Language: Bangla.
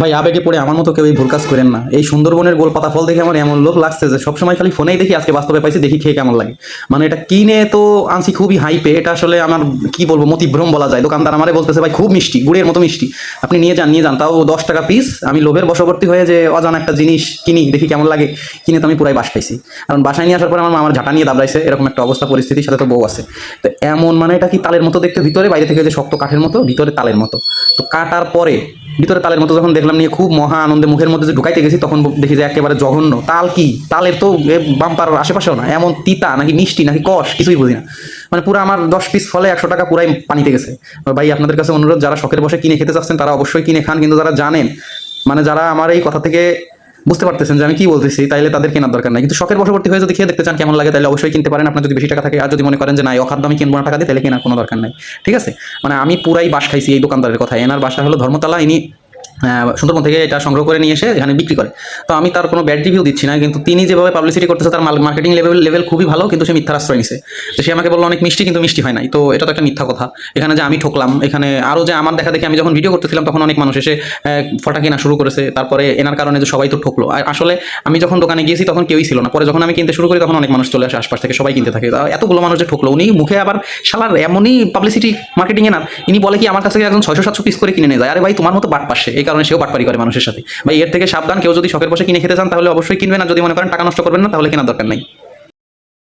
ভাই, আবেগে পড়ে আমার মতো কেউ এই ভুল কাজ করেন না। এই সুন্দরবনের গোল পাতা ফল দেখে আমার এমন লোক লাগছে যে সবসময় খালি ফোনেই দেখি, আজকে বাস্তবে পাইছি, দেখি খেয়ে কেমন লাগে। মানে এটা কিনে তো আনছি খুবই হাইপে এটা আসলে আমার, কি বলব, মতিভ্রম বলা যায়। দোকানদার আমারে বলতেছে, ভাই, খুব মিষ্টি, গুড়ের মতো মিষ্টি। আপনি নিয়ে যান নিয়ে যান, তাও দশ টাকা পিস আমি লোভের বশবর্তী হয়ে যে অজানা একটা জিনিস কিনি, দেখি কেমন লাগে। কিনে তো আমি পুরাই বাস পাইছি কারণ বাসায় নিয়ে আসার পর আমার আমার ঝাঁটা নিয়ে দাবড়াইছে, এরকম একটা অবস্থা পরিস্থিতির সাথে তো বউ আছে। তো এমন মানে এটা কি তালের মতো দেখতে ভিতরে, বাইরে থেকে যে শক্ত কাঠের মতো, ভিতরে তালের মতো। তো কাটার পরে ভিতরে তালের মতো যখন দেখলাম নিয়ে খুব মহা আনন্দে মুখের মধ্যে যে ঢুকাইতে গেছি, তখন দেখি যে একেবারে জঘন্য। তাল কি? তালের তো বাম্পার আশেপাশেও না, এমন তিতা, নাকি মিষ্টি, নাকি কষ, কিছুই বুঝি না। মানে পুরো আমার দশ পিস ফলে একশো টাকা পুরাই পানিতে গেছে। ভাই, আপনাদের কাছে অনুরোধ, যারা শখের বসে কিনে খেতে চাচ্ছেন, তারা অবশ্যই কিনে খান, কিন্তু যারা জানেন মানে যারা আমার এই কথা থেকে বুঝতে পারতেছেন যে আমি কি বলতেছি, তাইলে তাদের কেনার দরকার নাই। কিন্তু শখের বশবর্তী হয়ে যদি খেয়ে দেখতে চান কেমন লাগে তাহলে অবশ্যই কিনতে পারেন। আপনার যদি বেশি টাকা থাকে আর যদি মনে করেন যে না অখাদ্য আমি কিনবো না টাকা দিয়ে তাহলে কেনার কোনো দরকার নাই। ঠিক আছে? মানে আমি পুরাই বাস খাইছি এই দোকানদারের কথা এনার বাসা হলো ধর্মতলা, ইনি সুন্দরবন থেকে এটা সংগ্রহ করে নিয়ে এসে এখানে বিক্রি করে। তো আমি তার কোনো ব্যাড রিভিউ দিচ্ছি না, কিন্তু তিনি যেভাবে পাবলিসিটি করতেছে তার মার্কেটিং লেভেল লেভেল খুবই ভালো, কিন্তু সে মিথ্যার আশ্রয় নিছে। তো সে আমাকে বলল, অনেক মিষ্টি, কিন্তু মিষ্টি হয় নাই। তো এটা তো একটা মিথ্যা কথা। এখানে যে আমি ঠকলাম, এখানে আরও যে আমার দেখা দেখে আমি যখন ভিডিও করতেছিলাম, তখন অনেক মানুষ এসে ফটা কেনা শুরু করেছে। তারপরে এনার কারণে যে সবাই তো ঠকলো। আর আসলে আমি যখন দোকানে গিয়েছি, তখন কেউই ছিল না। পরে যখন আমি কিনতে শুরু করি, তখন অনেক মানুষ চলে আসে, আশপাশ থেকে সবাই কিনতে থাকে। এতগুলো মানুষ যে ঠকলো, উনি মুখে আবার শালার এমনই পাবলিসিটি মার্কেটিং এনার, ইনি বলে কি, আমার কাছে একজন ছয়শো সাতশো পিস করে কিনে নিয়ে যায়। আরে ভাই, তোমার মতো বাট পাশে এই কারণে সেও পাটপারি করে মানুষের সাথে। ভাই, এর থেকে সাবধান, কেউ যদি শখের বসে কিনে খেতে চান, তাহলে অবশ্যই কিনবেন, আর যদি মনে করেন টাকা নষ্ট করবেন না, তাহলে কেনার দরকার নাই।